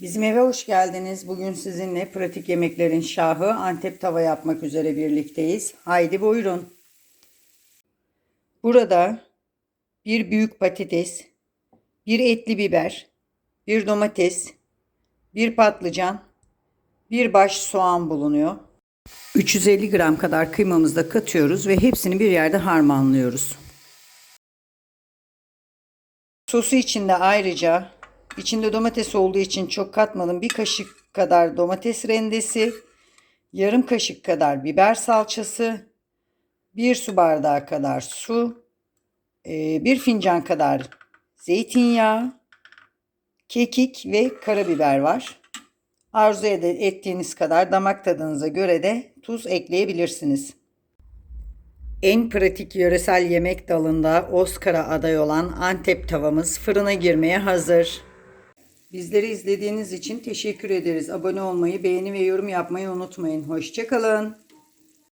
Bizim eve hoş geldiniz. Bugün sizinle pratik yemeklerin şahı Antep tava yapmak üzere birlikteyiz. Haydi buyurun. Burada bir büyük patates, bir etli biber, bir domates, bir patlıcan, bir baş soğan bulunuyor. 350 gram kadar kıymamızı da katıyoruz ve hepsini bir yerde harmanlıyoruz. Sosu içinde ayrıca içinde domates olduğu için çok katmadım. Bir kaşık kadar domates rendesi, yarım kaşık kadar biber salçası, bir su bardağı kadar su, e, bir fincan kadar zeytinyağı, kekik ve karabiber var. Arzu ettiğiniz kadar damak tadınıza göre de tuz ekleyebilirsiniz. En pratik yöresel yemek dalında Oscar'a aday olan Antep tavamız fırına girmeye hazır. Bizleri izlediğiniz için teşekkür ederiz. Abone olmayı, beğeni ve yorum yapmayı unutmayın. Hoşçakalın.